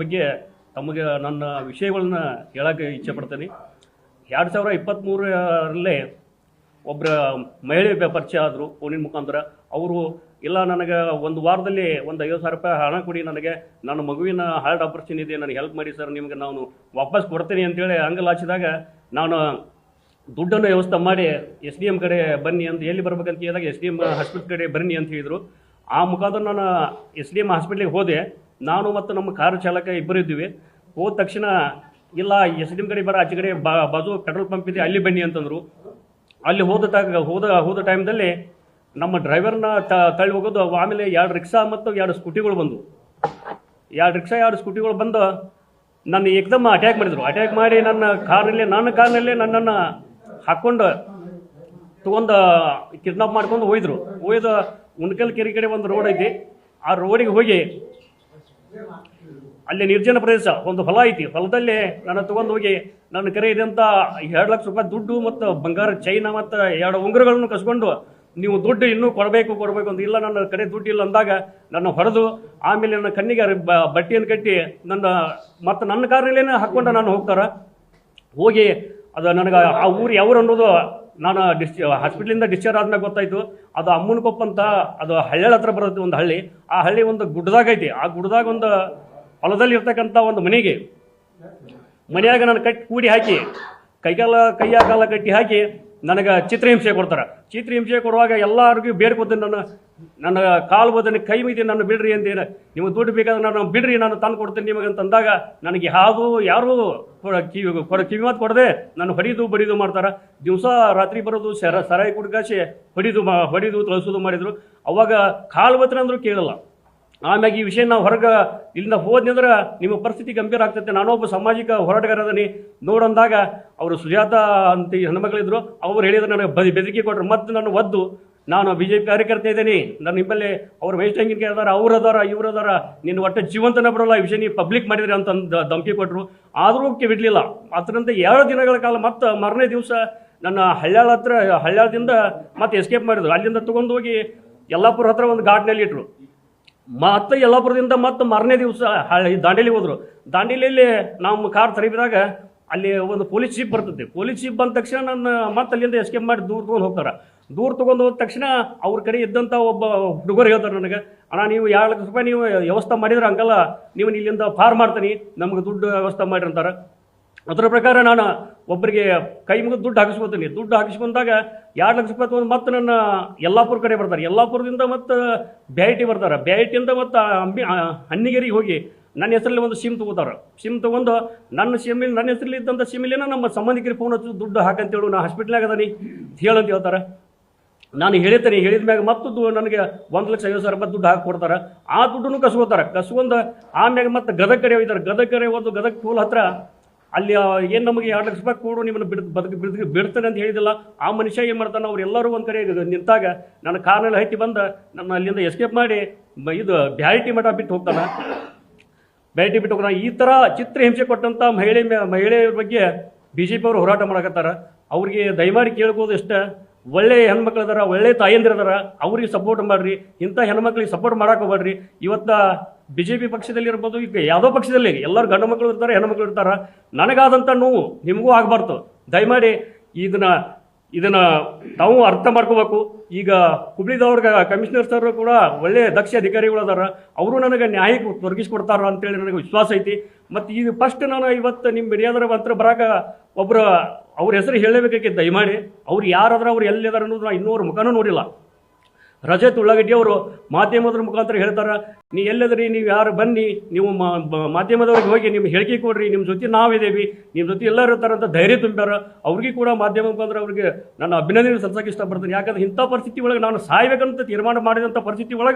ಬಗ್ಗೆ ತಮಗೆ ನನ್ನ ವಿಷಯಗಳನ್ನ ಹೇಳಕ್ಕೆ ಇಚ್ಛೆ ಪಡ್ತೀನಿ. ಎರಡು ಸಾವಿರ ಇಪ್ಪತ್ತ್ಮೂರರಲ್ಲೇ ಒಬ್ಬರ ಮಹಿಳೆ ಪರಿಚಯ ಆದರು ಫೋನಿನ ಮುಖಾಂತರ. ಅವರು, ಇಲ್ಲ, ನನಗೆ ಒಂದು ವಾರದಲ್ಲಿ ಒಂದು ಐವತ್ತು ಸಾವಿರ ರೂಪಾಯಿ ಹಣ ಕೊಡಿ, ನನಗೆ ನನ್ನ ಮಗುವಿನ ಹಾರ್ಟ್ ಆಪರೇಷನ್ ಇದೆ, ನನಗೆ ಹೆಲ್ಪ್ ಮಾಡಿ ಸರ್, ನಿಮಗೆ ನಾನು ವಾಪಸ್ ಕೊಡ್ತೀನಿ ಅಂತೇಳಿ ಹಂಗಲಾಚಿದಾಗ ನಾನು ದುಡ್ಡನ್ನು ವ್ಯವಸ್ಥೆ ಮಾಡಿ, ಎಸ್ ಡಿ ಎಂ ಕಡೆ ಬನ್ನಿ ಅಂತ ಎಲ್ಲಿ ಬರ್ಬೇಕಂತ ಕೇಳಿದಾಗ ಎಸ್ ಡಿ ಎಂ ಹಾಸ್ಪಿಟ್ಲ್ ಕಡೆ ಬನ್ನಿ ಅಂತ ಹೇಳಿದರು. ಆ ಮುಖಾಂತರ ನಾನು ಎಸ್ ಡಿ ಎಂ ಹಾಸ್ಪಿಟ್ಲಿಗೆ ಹೋದೆ. ನಾನು ಮತ್ತು ನಮ್ಮ ಕಾರು ಚಾಲಕ ಇಬ್ಬರು ಇದ್ದೀವಿ. ಹೋದ ತಕ್ಷಣ, ಇಲ್ಲ ಎಸ್ ಡಿ ಕಡೆ ಬರ ಆಚೆ ಕಡೆ ಬಾ, ಬಾಜು ಪೆಟ್ರೋಲ್ ಪಂಪ್ ಇದೆ, ಅಲ್ಲಿ ಬನ್ನಿ ಅಂತಂದರು. ಅಲ್ಲಿ ಹೋದ ತಾಗ, ಹೋದ ಹೋದ ಟೈಮ್ದಲ್ಲಿ ನಮ್ಮ ಡ್ರೈವರ್ನ ತಳ್ಳಿ ಹೋಗೋದು ಆಮೇಲೆ ಎರಡು ರಿಕ್ಷಾ ಮತ್ತು ಎರಡು ಸ್ಕೂಟಿಗಳು ಬಂದವು. ಎರಡು ರಿಕ್ಷಾ, ಎರಡು ಸ್ಕೂಟಿಗಳು ಬಂದು, ನನ್ನ ಏಕ್ದಮ್ ಅಟ್ಯಾಕ್ ಮಾಡಿದರು. ಅಟ್ಯಾಕ್ ಮಾಡಿ ನನ್ನ ಕಾರ್ನಲ್ಲಿ, ನನ್ನ ಕಾರ್ನಲ್ಲೇ ನನ್ನನ್ನು ಹಾಕ್ಕೊಂಡು ತೊಗೊಂಡು ಕಿಡ್ನಾಪ್ ಮಾಡ್ಕೊಂಡು ಹೋಯ್ದರು. ಹೋಯ್ದು ಉಣ್ಕಲ್ ಕೆರೆ ಕಡೆ ಒಂದು ರೋಡ್ ಐತಿ. ಆ ರೋಡಿಗೆ ಹೋಗಿ ಅಲ್ಲಿ ನಿರ್ಜನ ಪ್ರದೇಶ, ಒಂದು ಹೊಲ ಐತಿ. ಹೊಲದಲ್ಲಿ ನನ್ನ ತಗೊಂಡು ಹೋಗಿ ನನ್ನ ಕರೆ ಇದಂತ ಎರಡು ಲಕ್ಷ ರೂಪಾಯಿ ದುಡ್ಡು ಮತ್ತು ಬಂಗಾರ ಚೈನ ಮತ್ತು ಎರಡು ಉಂಗುರಗಳನ್ನು ಕಸ್ಕೊಂಡು ನೀವು ದುಡ್ಡು ಇನ್ನೂ ಕೊಡಬೇಕು ಕೊಡಬೇಕು ಅಂತ ಇಲ್ಲ, ನನ್ನ ಕಡೆ ದುಡ್ಡು ಇಲ್ಲ ಅಂದಾಗ ನನ್ನ ಹೊಡೆದು ಆಮೇಲೆ ನನ್ನ ಕಣ್ಣಿಗೆ ಬಟ್ಟೆಯನ್ನು ಕಟ್ಟಿ ನನ್ನ ಮತ್ತು ನನ್ನ ಕಾರಿನಲ್ಲೇ ಹಾಕ್ಕೊಂಡು ನಾನು ಹೋಗ್ತಾರೆ. ಹೋಗಿ ಅದು ನನಗೆ ಆ ಊರು ಯಾವ್ರು ಅನ್ನೋದು ನಾನು ಡಿಸ್ ಹಾಸ್ಪಿಟ್ಲಿಂದ ಡಿಸ್ಚಾರ್ಜ್ ಆದ್ಮೇಲೆ ಗೊತ್ತಾಯ್ತು, ಅದು ಅಮ್ಮನಕೊಪ್ಪ ಅಂತ, ಅದು ಹಳ್ಳಿ ಹತ್ರ ಬರುತ್ತೆ ಒಂದು ಹಳ್ಳಿ. ಆ ಹಳ್ಳಿ ಒಂದು ಗುಡ್ಡದಾಗ ಐತಿ. ಆ ಗುಡ್ಡದಾಗ ಒಂದು ಹೊಲದಲ್ಲಿ ಇರ್ತಕ್ಕಂಥ ಒಂದು ಮನೆಗೆ ಮನೆಯಾಗ ನಾನು ಕಟ್ಟಿ, ಕೂಡಿ ಹಾಕಿ ಕೈಕಾಲ ಕೈಯ ಕಾಲ ಕಟ್ಟಿ ಹಾಕಿ ನನಗೆ ಚಿತ್ರಹಿಂಸೆ ಕೊಡ್ತಾರೆ. ಚಿತ್ರಹಿಂಸೆ ಕೊಡುವಾಗ ಎಲ್ಲರಿಗೂ ಬೇಡ್ಕೋತೀನಿ ನನ್ನ ನನ್ನ ಕಾಲು ಬದನೆ ಕೈ ಮೀದಿ ನನ್ನ ಬಿಡ್ರಿ ಅಂತೇನು ನಿಮಗೆ ದುಡ್ಡು ಬೇಕಾದ್ರೆ ನಾನು ಬಿಡ್ರಿ ನಾನು ತಂದು ಕೊಡ್ತೀನಿ ನಿಮಗೆ ಅಂತ ಅಂದಾಗ ನನಗೆ ಯಾವುದು, ಯಾರು ಕಿವಿ ಕಿವಿ ಮಾತು ಕೊಡದೆ ನಾನು ಹೊಡಿದು ಬಡಿದು ಮಾಡ್ತಾರೆ. ದಿವಸ ರಾತ್ರಿ ಬರೋದು ಸರ, ಸರಾಯಿ ಕುಡ್ಕಾಸಿ ಹೊಡಿದು ಮಾ, ಹೊಡಿದು ತಳಿಸೋದು ಮಾಡಿದರು. ಅವಾಗ ಕಾಲು ಬದನೆ ಅಂದರೂ ಕೇಳಲ್ಲ. ಆಮ್ಯಾಗ ಈ ವಿಷಯ ನಾವು ಹೊರಗೆ ಇಲ್ಲಿಂದ ಹೋದ್ನಂದ್ರೆ ನಿಮ್ಮ ಪರಿಸ್ಥಿತಿ ಗಂಭೀರ ಆಗ್ತೈತೆ. ನಾನೊಬ್ಬ ಸಾಮಾಜಿಕ ಹೋರಾಟಗಾರ ಅದನಿ ನೋಡಂದಾಗ ಅವರು ಸುಜಾತ ಅಂತ ಈ ಹೆಣ್ಮಕ್ಳಿದ್ರು ಅವ್ರು ಹೇಳಿದ್ರು ನನಗೆ ಬದಿ ಬೆದರಿಕೆ ಕೊಟ್ಟರು ಮತ್ತು ನಾನು ಒದ್ದು, ನಾನು ಬಿ ಜೆ ಪಿ ಕಾರ್ಯಕರ್ತ ಇದ್ದೀನಿ. ನನ್ನ ನಿಮ್ಮಲ್ಲಿ ಅವ್ರು ವೇಸ್ಟ್ ಹಂಗಿನ ಅದಾರ ಅವ್ರು ಅದಾರ, ಇವ್ರು ಅದಾರ. ನಿನ್ನ ಒಟ್ಟು ಜೀವಂತನ ಬರೋಲ್ಲ ಈ ವಿಷಯ ನೀವು ಪಬ್ಲಿಕ್ ಮಾಡಿದ್ರಿ ಅಂತ ಧಮಕಿ ಕೊಟ್ಟರು ಆದರೂ ಬಿಡಲಿಲ್ಲ. ಅದರಂತ ಎರಡು ದಿನಗಳ ಕಾಲ ಮತ್ತೆ ಮಾರನೇ ದಿವಸ ನನ್ನ ಹಳ್ಯಾಳ ಹತ್ರ ಹಳ್ಳ್ಯಾಳದಿಂದ ಮತ್ತೆ ಎಸ್ಕೇಪ್ ಮಾಡಿದ್ರು. ಅಲ್ಲಿಂದ ತೊಗೊಂಡೋಗಿ ಯಲ್ಲಾಪುರ ಹತ್ರ ಒಂದು ಘಾಟ್ನಲ್ಲಿ ಇಟ್ರು. ಮತ್ತೆ ಯಲ್ಲಾಪುರದಿಂದ ಮತ್ತೆ ಮಾರನೇ ದಿವಸ ದಾಂಡೇಲಿ ಹೋದ್ರು. ದಾಂಡೇಲಿಯಲ್ಲಿ ನಮ್ಮ ಕಾರ್ ತರಿಬಿದಾಗ ಅಲ್ಲಿ ಒಂದು ಪೊಲೀಸ್ ಜೀಪ್ ಬರ್ತದೆ. ಪೊಲೀಸ್ ಜೀಪ್ ಬಂದ ತಕ್ಷಣ ನನ್ನ ಮತ್ತೆ ಅಲ್ಲಿಂದ ಎಸ್ಕೇಪ್ ಮಾಡಿ ದೂರ ತೊಗೊಂಡು ಹೋಗ್ತಾರೆ. ದೂರ ತೊಗೊಂಡು ಹೋದ ತಕ್ಷಣ ಅವ್ರ ಕಡೆ ಇದ್ದಂಥ ಒಬ್ಬ ಹುಡುಗರು ಹೇಳ್ತಾರೆ ನನಗೆ, ಅಣ್ಣ, ನೀವು ಎರಡು ಲಕ್ಷ ರೂಪಾಯಿ ನೀವು ವ್ಯವಸ್ಥೆ ಮಾಡಿದ್ರೆ ಹಂಗಲ್ಲ. ನೀವು ಇಲ್ಲಿಂದ ಪಾರ್ ಮಾಡ್ತೀನಿ. ನಮ್ಗೆ ದುಡ್ಡು ವ್ಯವಸ್ಥೆ ಮಾಡಿರಿ ಅಂತಾರೆ. ಅದರ ಪ್ರಕಾರ ನಾನು ಒಬ್ಬರಿಗೆ ಕೈ ಮುಗಿದು ದುಡ್ಡು ಹಾಕಿಸ್ಕೊತೀನಿ. ದುಡ್ಡು ಹಾಕಿಸ್ಕೊಂಡಾಗ ಎರಡು ಲಕ್ಷ ರೂಪಾಯಿ ತೊಗೊಂಡು ಮತ್ತೆ ನನ್ನ ಯಲ್ಲಾಪುರ ಕಡೆ ಬರ್ತಾರೆ. ಯಲ್ಲಾಪುರದಿಂದ ಮತ್ತು ಬ್ಯಾಯಿಟಿ ಬರ್ತಾರೆ. ಬ್ಯಾಯಿಟಿಯಿಂದ ಮತ್ತು ಅಂಬಿ ಹನ್ನಿಗೆರಿಗೆ ಹೋಗಿ ನನ್ನ ಹೆಸರಲ್ಲಿ ಒಂದು ಸಿಮ್ ತಗೋತಾರೆ. ಸಿಮ್ ತೊಗೊಂಡು ನನ್ನ ಸಿಮ್ಮಿಲ್ಲಿ ನನ್ನ ಹೆಸರಲ್ಲಿ ಇದ್ದಂಥ ಸಿಮ್ಮಿಲೇನ ನಮ್ಮ ಸಂಬಂಧಿಕರಿಗೆ ಫೋನ್ ಹಚ್ಚು ದುಡ್ಡು ಹಾಕಂತೇಳು ನಾ ಹಾಸ್ಪಿಟ್ಲಾಗ ಅದನಿ. ಹೇಳಂತ ಹೇಳ್ತಾರೆ. ನಾನು ಹೇಳಿರ್ತೇನೆ ಹೇಳಿದ ಮ್ಯಾಗ ಮತ್ತು ನನಗೆ ಒಂದು ಲಕ್ಷ ಐವತ್ತು ಸಾವಿರ ರೂಪಾಯಿ ದುಡ್ಡು ಹಾಕಿ ಕೊಡ್ತಾರೆ. ಆ ದುಡ್ಡನ್ನು ಕಸ್ಕೋತಾರೆ. ಕಸ್ಕೊಂಡು ಆಮ್ಯಾಗ ಮತ್ತು ಗದಗ ಕಡೆ ಹೋಯ್ತಾರೆ ಗದಗ ಕಡೆ ಒಂದು ಗದಗ ಟೋಲ್ ಹತ್ರ ಅಲ್ಲಿ ಏನು ನಮಗೆ ಎರಡು ಲಕ್ಷ ರೂಪಾಯಿ ಕೊಡು, ನಿಮ್ಮನ್ನು ಬಿಡ್, ಬದುಕು, ಬಿಡ್, ಬಿಡ್ತಾನೆ ಅಂತ ಹೇಳಿದಿಲ್ಲ ಆ ಮನುಷ್ಯ ಏನು ಮಾಡ್ತಾನೆ? ಅವ್ರು ಎಲ್ಲರೂ ಒಂದು ಕಡೆ ನಿಂತಾಗ ನನ್ನ ಕಾರ್ನಲ್ಲಿ ಹತ್ತಿ ಬಂದು, ನನ್ನ ಅಲ್ಲಿಂದ ಎಸ್ಕೇಪ್ ಮಾಡಿ ಇದು ಬ್ಯಾರಿಟಿ ಮಠ ಬಿಟ್ಟು ಹೋಗ್ತಾನೆ. ಬ್ಯಾರಿಟಿ ಬಿಟ್ಟು ಹೋಗ್ತಾನೆ. ಈ ಥರ ಚಿತ್ರಹಿಂಸೆ ಕೊಟ್ಟಂಥ ಮಹಿಳೆ, ಮಹಿಳೆಯರ ಬಗ್ಗೆ ಬಿ ಜೆ ಪಿ ಅವರು ಹೋರಾಟ ಮಾಡಕತ್ತಾರ. ಅವ್ರಿಗೆ ದಯಮಾಡಿ ಕೇಳ್ಬೋದು ಇಷ್ಟ ಒಳ್ಳೆ ಹೆಣ್ಮಕ್ಳು ಒಳ್ಳೆ ತಾಯಂದಿರು ಅದಾರ, ಅವ್ರಿಗೆ ಸಪೋರ್ಟ್ ಮಾಡ್ರಿ. ಇಂಥ ಹೆಣ್ಮಕ್ಳಿಗೆ ಸಪೋರ್ಟ್ ಮಾಡಕ್ಕೆ ಹೋಗ್ಬೇಡ್ರಿ. ಇವತ್ತ ಬಿ ಜೆ ಪಿ ಪಕ್ಷದಲ್ಲಿ ಇರ್ಬೋದು, ಈಗ ಯಾವುದೋ ಪಕ್ಷದಲ್ಲಿ ಎಲ್ಲರೂ ಗಂಡು ಮಕ್ಕಳು ಇರ್ತಾರೆ ಹೆಣ್ಮಕ್ಳು ಇರ್ತಾರೆ. ನನಗಾದಂಥ ನೋವು ನಿಮಗೂ ಆಗಬಾರ್ದು. ದಯಮಾಡಿ ಇದನ್ನ, ಇದನ್ನು ತಾವು ಅರ್ಥ ಮಾಡ್ಕೋಬೇಕು. ಈಗ ಹುಬ್ಳಿದವ್ರಿಗೆ ಕಮಿಷನರ್ ಸರ್ ಕೂಡ ಒಳ್ಳೆಯ ದಕ್ಷ ಅಧಿಕಾರಿಗಳು ಅದಾರ. ಅವರು ನನಗೆ ನ್ಯಾಯ ತೊರಗಿಸ್ಕೊಡ್ತಾರ ಅಂತೇಳಿ ನನಗೆ ವಿಶ್ವಾಸ ಐತಿ. ಮತ್ತು ಈಗ ಫಸ್ಟ್ ನಾನು ಇವತ್ತು ನಿಮ್ಮ ಮೀಡಿಯಾದರ ಹತ್ರ ಬರಾಕ ಒಬ್ಬರು ಅವ್ರ ಹೆಸರು ಹೇಳಲೇಬೇಕಾಗಿ ದಯಮಾಡಿ. ಅವ್ರು ಯಾರಾದ್ರೆ ಅವ್ರು ಎಲ್ಲಿದ್ದಾರೆ ಅನ್ನೋದು ನಾ ಇನ್ನೂರು ಮುಖನೂ ನೋಡಿಲ್ಲ. ರಜತ್ ಉಳ್ಳಾಗಡ್ಡಿ ಅವರು ಮಾಧ್ಯಮದ ಮುಖಾಂತರ ಹೇಳ್ತಾರೆ, ನೀ ಎಲ್ಲದ್ರಿ ನೀವು ಯಾರು? ಬನ್ನಿ. ನೀವು ಮಾಧ್ಯಮದವ್ರಿಗೆ ಹೋಗಿ ನಿಮ್ಮ ಹೇಳಿಕೆ ಕೊಡ್ರಿ. ನಿಮ್ಮ ಜೊತೆ ನಾವಿದ್ದೀವಿ. ನಿಮ್ಮ ಜೊತೆ ಎಲ್ಲರೂ ಇರ್ತಾರೆ ಅಂತ ಧೈರ್ಯ ತುಂಬ್ಯಾರ. ಅವ್ರಿಗೆ ಕೂಡ ಮಾಧ್ಯಮ ಮುಖಾಂತರ ಅವ್ರಿಗೆ ನಾನು ಅಭಿನಂದನೆ ಸಲ್ಸಕ್ಕೆ ಇಷ್ಟಪಡ್ತೀನಿ. ಯಾಕಂದ್ರೆ ಇಂಥ ಪರಿಸ್ಥಿತಿ ಒಳಗೆ ನಾನು ಸಾಯ್ಬೇಕಂತ ತೀರ್ಮಾನ ಮಾಡಿದಂಥ ಪರಿಸ್ಥಿತಿ ಒಳಗೆ